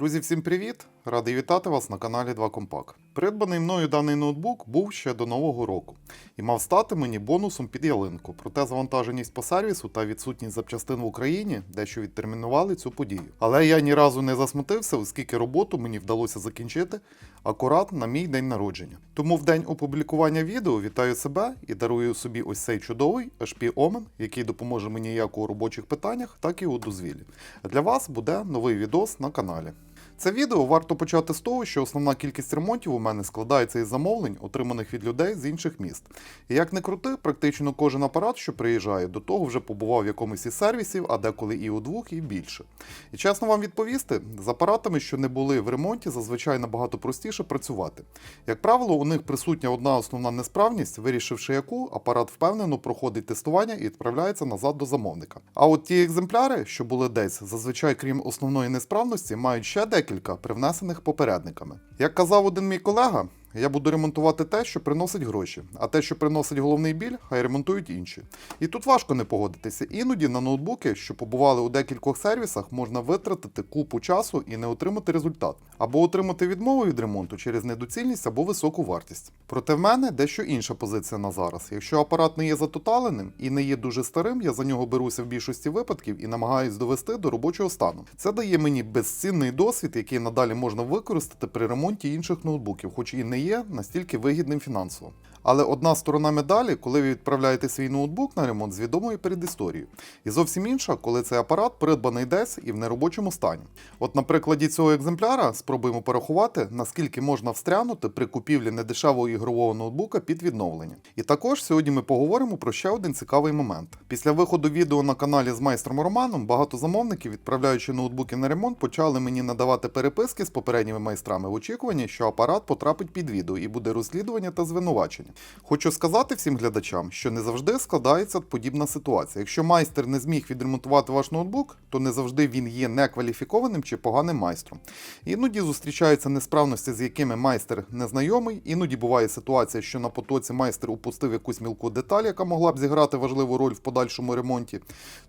Друзі, всім привіт! Радий вітати вас на каналі 2 Компак. Придбаний мною даний ноутбук був ще до нового року і мав стати мені бонусом під ялинку. Проте завантаженість по сервісу та відсутність запчастин в Україні дещо відтермінували цю подію. Але я ні разу не засмутився, оскільки роботу мені вдалося закінчити акурат на мій день народження. Тому в день опублікування відео вітаю себе і дарую собі ось цей чудовий HP Omen, який допоможе мені як у робочих питаннях, так і у дозвіллі. Для вас буде новий відос на каналі. Це відео варто почати з того, що основна кількість ремонтів у мене складається із замовлень, отриманих від людей з інших міст. І як не крути, практично кожен апарат, що приїжджає, до того вже побував в якомусь із сервісів, а деколи і у двох, і більше. І чесно вам відповісти, з апаратами, що не були в ремонті, зазвичай набагато простіше працювати. Як правило, у них присутня одна основна несправність, вирішивши яку, апарат впевнено проходить тестування і відправляється назад до замовника. А от ті екземпляри, що були десь, зазвичай, крім основної несправності, мають ще декілька привнесених попередниками. Як казав один мій колега, я буду ремонтувати те, що приносить гроші, а те, що приносить головний біль, хай ремонтують інші. І тут важко не погодитися. Іноді на ноутбуки, що побували у декількох сервісах, можна витратити купу часу і не отримати результат, або отримати відмову від ремонту через недоцільність або високу вартість. Проте в мене дещо інша позиція на зараз. Якщо апарат не є затоталеним і не є дуже старим, я за нього беруся в більшості випадків і намагаюсь довести до робочого стану. Це дає мені безцінний досвід, який надалі можна використати при ремонті інших ноутбуків, хоч і не є настільки вигідним фінансово. Але одна сторона медалі, коли ви відправляєте свій ноутбук на ремонт з відомою передісторією. І зовсім інша, коли цей апарат придбаний десь і в неробочому стані. От на прикладі цього екземпляра спробуємо порахувати, наскільки можна встрянути при купівлі недешевого ігрового ноутбука під відновлення. І також сьогодні ми поговоримо про ще один цікавий момент. Після виходу відео на каналі з майстром Романом багато замовників, відправляючи ноутбуки на ремонт, почали мені надавати переписки з попередніми майстрами в очікуванні, що апарат потрапить під відео і буде розслідування та звинувачення. Хочу сказати всім глядачам, що не завжди складається подібна ситуація. Якщо майстер не зміг відремонтувати ваш ноутбук, то не завжди він є некваліфікованим чи поганим майстром. Іноді зустрічаються несправності, з якими майстер незнайомий. Іноді буває ситуація, що на потоці майстер упустив якусь мілку деталь, яка могла б зіграти важливу роль в подальшому ремонті.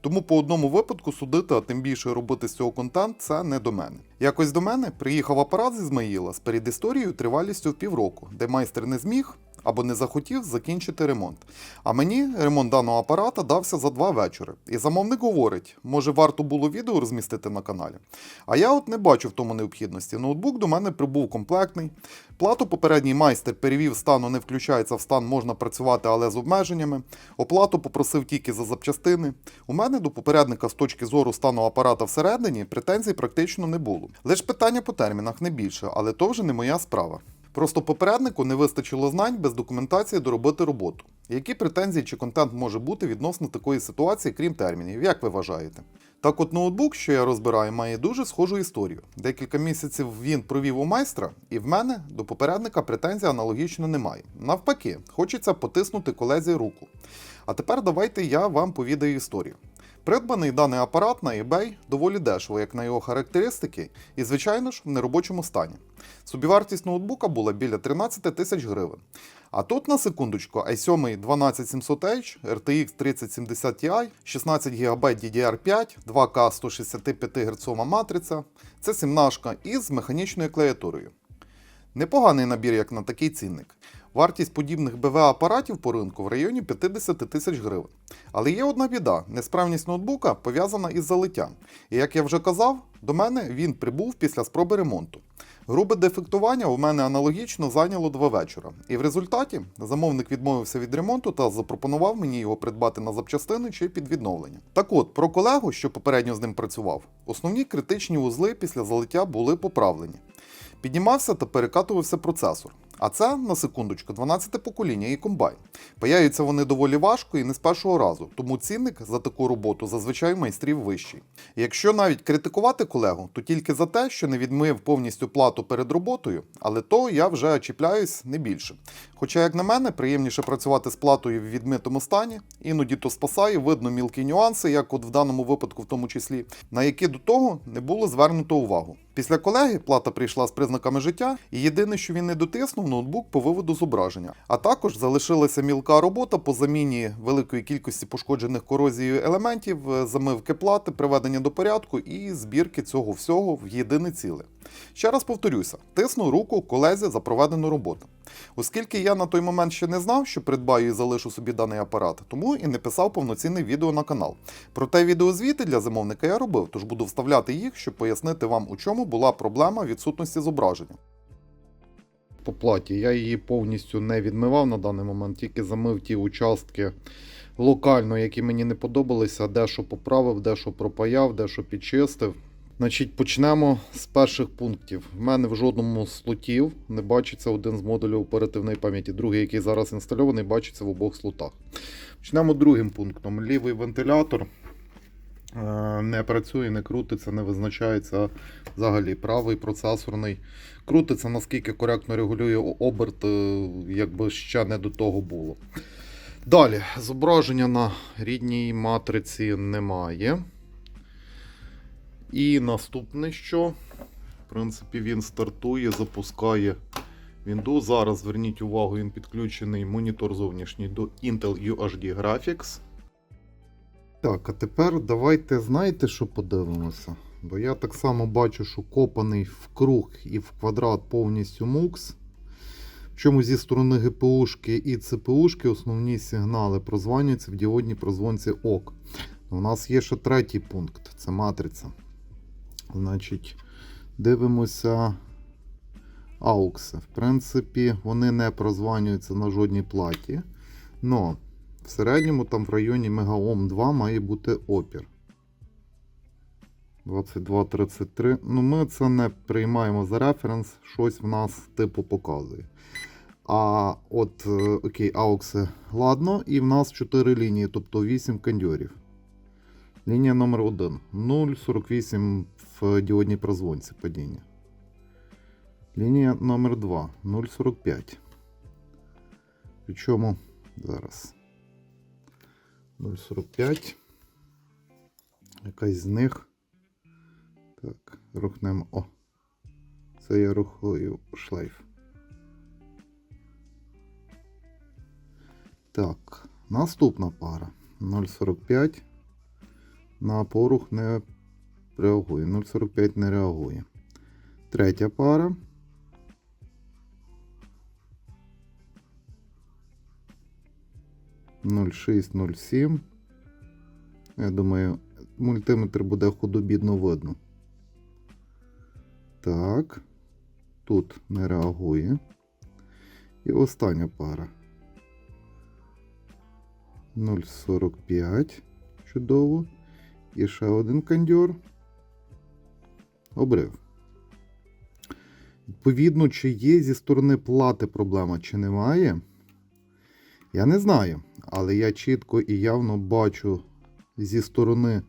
Тому по одному випадку судити, а тим більше робити з цього контент, це не до мене. Якось до мене приїхав апарат з Ізмаїла з передісторією тривалістю в півроку, де майстер не зміг або не захотів закінчити ремонт. А мені ремонт даного апарата дався за два вечори. І замовник говорить, може варто було відео розмістити на каналі. А я от не бачу в тому необхідності. Ноутбук до мене прибув комплектний. Плату попередній майстер перевів стану, не включається в стан, можна працювати, але з обмеженнями. Оплату попросив тільки за запчастини. У мене до попередника з точки зору стану апарата всередині претензій практично не було. Лише питання по термінах не більше, але то вже не моя справа. Просто попереднику не вистачило знань без документації доробити роботу. Які претензії чи контент може бути відносно такої ситуації, крім термінів, як ви вважаєте? Так от ноутбук, що я розбираю, має дуже схожу історію. Декілька місяців він провів у майстра, і в мене до попередника претензій аналогічно немає. Навпаки, хочеться потиснути колезі руку. А тепер давайте я вам повідаю історію. Придбаний даний апарат на eBay доволі дешево, як на його характеристики, і, звичайно ж, в неробочому стані. Собівартість ноутбука була біля 13 тисяч гривень. А тут на секундочку i7 12700H, RTX 3070 Ti, 16 ГБ DDR5, 2К 165 Гц матриця. Це 17 із механічною клавіатурою. Непоганий набір, як на такий цінник. Вартість подібних БВ апаратів по ринку в районі 50 тисяч гривень. Але є одна біда: несправність ноутбука пов'язана із залиттям. І як я вже казав, до мене він прибув після спроби ремонту. Грубе дефектування у мене аналогічно зайняло два вечора. І в результаті замовник відмовився від ремонту та запропонував мені його придбати на запчастини чи під відновлення. Так от, про колегу, що попередньо з ним працював, основні критичні вузли після залиття були поправлені. Піднімався та перекатувався процесор. А це, на секундочку, 12 покоління і комбайн. Паяються вони доволі важко і не з першого разу, тому цінник за таку роботу зазвичай майстрів вищий. І якщо навіть критикувати колегу, то тільки за те, що не відмив повністю плату перед роботою, але то я вже чіпляюсь не більше. Хоча, як на мене, приємніше працювати з платою в відмитому стані, іноді то спасає, видно мілкі нюанси, як от в даному випадку, в тому числі, на які до того не було звернуто увагу. Після колеги плата прийшла з признаками життя, і єдине, що він не дотиснув, ноутбук по виводу зображення. А також залишилася мілка робота по заміні великої кількості пошкоджених корозією елементів, е, замивки плати, приведення до порядку і збірки цього всього в єдине ціле. Ще раз повторюся: тисну руку колезі за проведену роботу. Оскільки я на той момент ще не знав, що придбаю і залишу собі даний апарат, тому і не писав повноцінне відео на канал. Проте відеозвіти для замовника я робив, тож буду вставляти їх, щоб пояснити вам, у чому була проблема відсутності зображення. По платі я її повністю не відмивав на даний момент, тільки замив ті участки локально, які мені не подобалися, дещо поправив, дещо пропаяв, дещо підчистив. Значить, почнемо з перших пунктів. В мене в жодному з слотів не бачиться один з модулів оперативної пам'яті. Другий, який зараз інстальований, бачиться в обох слотах. Почнемо другим пунктом. Лівий вентилятор не працює, не крутиться, не визначається взагалі. Правий процесорний крутиться, наскільки коректно регулює оберт, е, якби ще не до того було. Далі, зображення на рідній матриці немає. І наступне що? В принципі, він стартує, запускає Windows. Зараз зверніть увагу, він підключений монітор зовнішній до Intel UHD Graphics. Так, а тепер давайте знаєте, що подивимося. Бо я так само бачу, що копаний в круг і в квадрат повністю MUX. Причому зі сторони ГПУшки і ЦПУшки основні сигнали прозванюються в діодній прозвонці ОК. У нас є ще третій пункт це матриця. Значить, дивимося аукси. В принципі, вони не прозванюються на жодній платі. Но в середньому там в районі Мегаом 2 має бути опір. 22-33. Ну, ми це не приймаємо за референс, щось в нас типу показує. А от, е, окей, аукси, ладно, і в нас 4 лінії, тобто 8 кондьорів. Лінія номер 1 0,48 в діодній прозвонці падіння. Лінія номер 2 0,45. Причому зараз 0,45. Якась з них. Так, рухнемо. О! Це я рухаю шлейф. Так, наступна пара 0,45 на порух не реагує. 0,45 не реагує. Третя пара. Ноль шість, ноль сім. Я думаю, мультиметр буде худобідно видно. Так. Тут не реагує. І остання пара. 0,45. Чудово. І ще один кондьор. Обрив. Відповідно, чи є зі сторони плати проблема, чи немає. Я не знаю. Але я чітко і явно бачу зі сторони,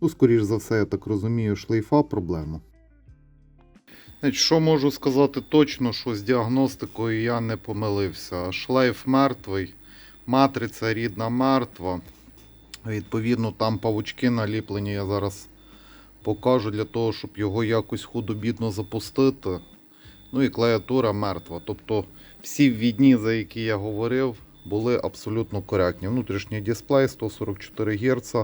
ну, скоріш за все, я так розумію, шлейфа проблему. Що можу сказати точно, що з діагностикою я не помилився. Шлейф мертвий, матриця рідна мертва. Відповідно, там павучки наліплені, я зараз покажу для того, щоб його якось худобідно запустити. Ну і клавіатура мертва. Тобто всі відні, за які я говорив, були абсолютно коректні. Внутрішній дисплей 144 Гц.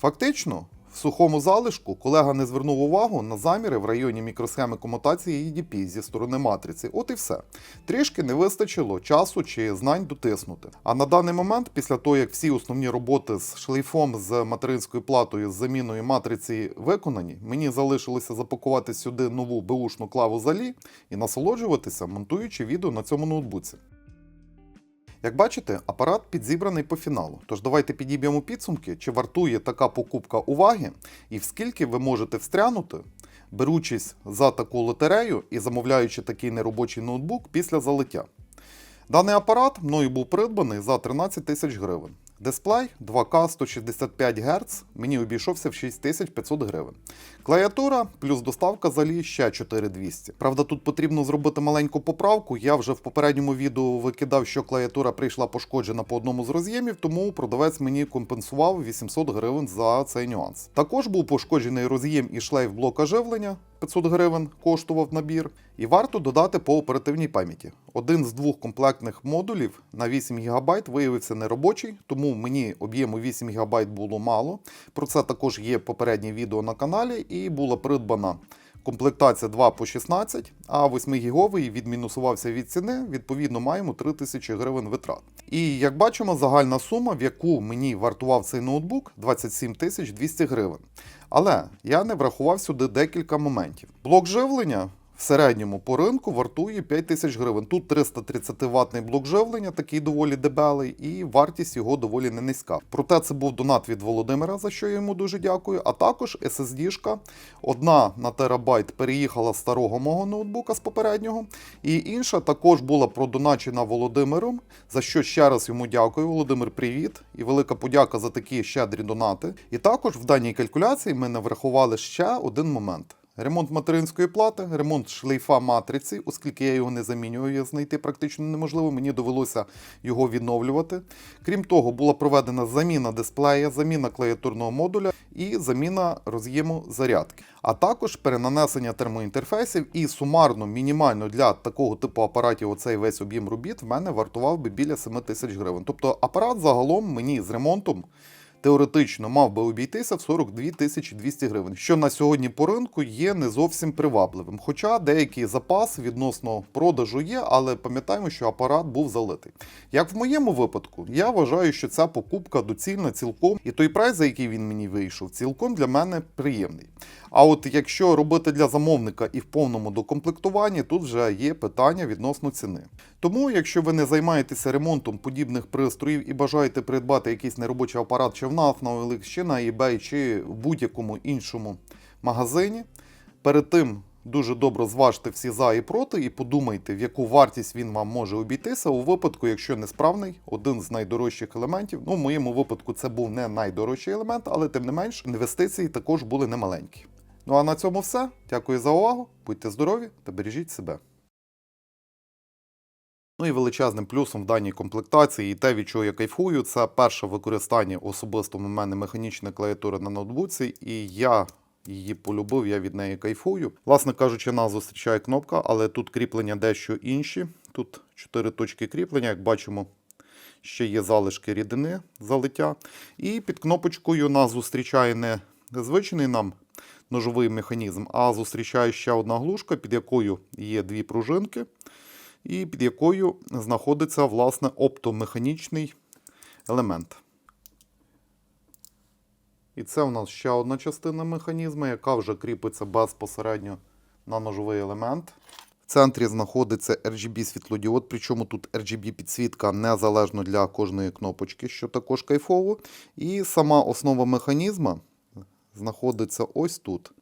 Фактично, в сухому залишку колега не звернув увагу на заміри в районі мікросхеми комутації EDP зі сторони матриці. От і все. Трішки не вистачило часу чи знань дотиснути. А на даний момент, після того, як всі основні роботи з шлейфом з материнською платою з заміною матриці виконані, мені залишилося запакувати сюди нову беушну клаву залі і насолоджуватися, монтуючи відео на цьому ноутбуці. Як бачите, апарат підзібраний по фіналу. Тож давайте підіб'ємо підсумки, чи вартує така покупка уваги, і скільки ви можете встрянути, беручись за таку лотерею і замовляючи такий неробочий ноутбук після залиття. Даний апарат мною був придбаний за 13 тисяч гривень. Дисплей 2К 165 Гц мені обійшовся в 6500 гривень. Клавіатура плюс доставка залі ще 4200. Правда, тут потрібно зробити маленьку поправку. Я вже в попередньому відео викидав, що клавіатура прийшла пошкоджена по одному з роз'ємів, тому продавець мені компенсував 800 гривень за цей нюанс. Також був пошкоджений роз'єм і шлейф блока живлення. 500 гривень коштував набір. І варто додати по оперативній пам'яті. Один з двох комплектних модулів на 8 ГБ виявився неробочий, тому мені об'єму 8 ГБ було мало. Про це також є попереднє відео на каналі, і була придбана комплектація 2 по 16, а 8 гіговий відмінусувався від ціни. Відповідно, маємо 3000 гривень витрат. І як бачимо, загальна сума, в яку мені вартував цей ноутбук, 27 тисяч 200 гривень. Але я не врахував сюди декілька моментів. Блок живлення в середньому по ринку вартує 5 тисяч гривень. Тут 330 ватний блок живлення, такий доволі дебелий, і вартість його доволі не низька. Проте це був донат від Володимира, за що я йому дуже дякую. А також SSD-шка, одна на терабайт переїхала з старого мого ноутбука з попереднього, і інша також була продоначена Володимиром, за що ще раз йому дякую. Володимир, привіт! І велика подяка за такі щедрі донати. І також в даній калькуляції ми не врахували ще один момент. Ремонт материнської плати, ремонт шлейфа матриці, оскільки я його не замінюю, знайти практично неможливо, мені довелося його відновлювати. Крім того, була проведена заміна дисплея, заміна клавіатурного модуля і заміна роз'єму зарядки, а також перенанесення термоінтерфейсів. І сумарно, мінімально для такого типу апаратів, оцей весь об'єм робіт в мене вартував би біля 7 тисяч гривень. Тобто апарат загалом мені з ремонтом теоретично мав би обійтися в 42 тисячі 200 гривень, що на сьогодні по ринку є не зовсім привабливим. Хоча деякий запас відносно продажу є, але пам'ятаємо, що апарат був залитий. Як в моєму випадку, я вважаю, що ця покупка доцільна цілком, і той прайс, за який він мені вийшов, цілком для мене приємний. А от якщо робити для замовника і в повному докомплектуванні, тут вже є питання відносно ціни. Тому, якщо ви не займаєтеся ремонтом подібних пристроїв і бажаєте придбати якийсь неробочий апарат чи в НАФ, на OLX, чи на eBay, чи в будь-якому іншому магазині, перед тим дуже добре зважте всі за і проти і подумайте, в яку вартість він вам може обійтися у випадку, якщо несправний, один з найдорожчих елементів. Ну, в моєму випадку це був не найдорожчий елемент, але тим не менш інвестиції також були немаленькі. Ну а на цьому все. Дякую за увагу. Будьте здорові та бережіть себе. Ну і величезним плюсом в даній комплектації, і те, від чого я кайфую, це перше використання особисто в мене механічної клавіатури на ноутбуці, і я її полюбив, я від неї кайфую. Власне кажучи, нас зустрічає кнопка, але тут кріплення дещо інші. Тут чотири точки кріплення, як бачимо, ще є залишки рідини залиття. І під кнопочкою нас зустрічає не звичний нам ножовий механізм, а зустрічає ще одна глушка, під якою є дві пружинки і під якою знаходиться власне оптомеханічний елемент. І це у нас ще одна частина механізму, яка вже кріпиться безпосередньо на ножовий елемент. В центрі знаходиться RGB світлодіод, причому тут RGB підсвітка незалежно для кожної кнопочки, що також кайфово. І сама основа механізма знаходиться ось тут.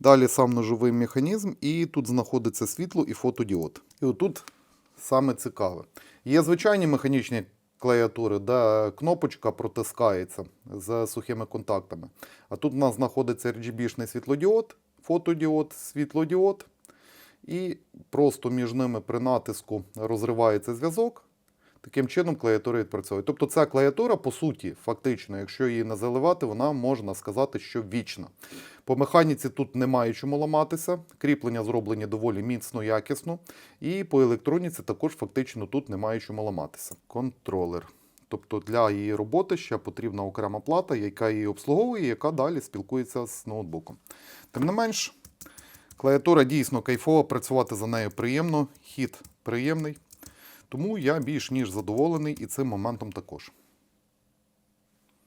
Далі сам ножовий механізм, і тут знаходиться світло і фотодіод. І отут саме цікаве. Є звичайні механічні клавіатури, де кнопочка протискається з сухими контактами. А тут у нас знаходиться RGB-шний світлодіод, фотодіод, світлодіод. І просто між ними при натиску розривається зв'язок. Таким чином клавіатура відпрацьовує. Тобто ця клавіатура, по суті, фактично, якщо її не заливати, вона можна сказати, що вічна. По механіці тут немає чому ламатися. Кріплення зроблені доволі міцно, якісно. І по електроніці також фактично тут немає чому ламатися. Контролер. Тобто для її роботи ще потрібна окрема плата, яка її обслуговує, яка далі спілкується з ноутбуком. Тим не менш, клавіатура дійсно кайфова, працювати за нею приємно, хід приємний. Тому я більш ніж задоволений і цим моментом також.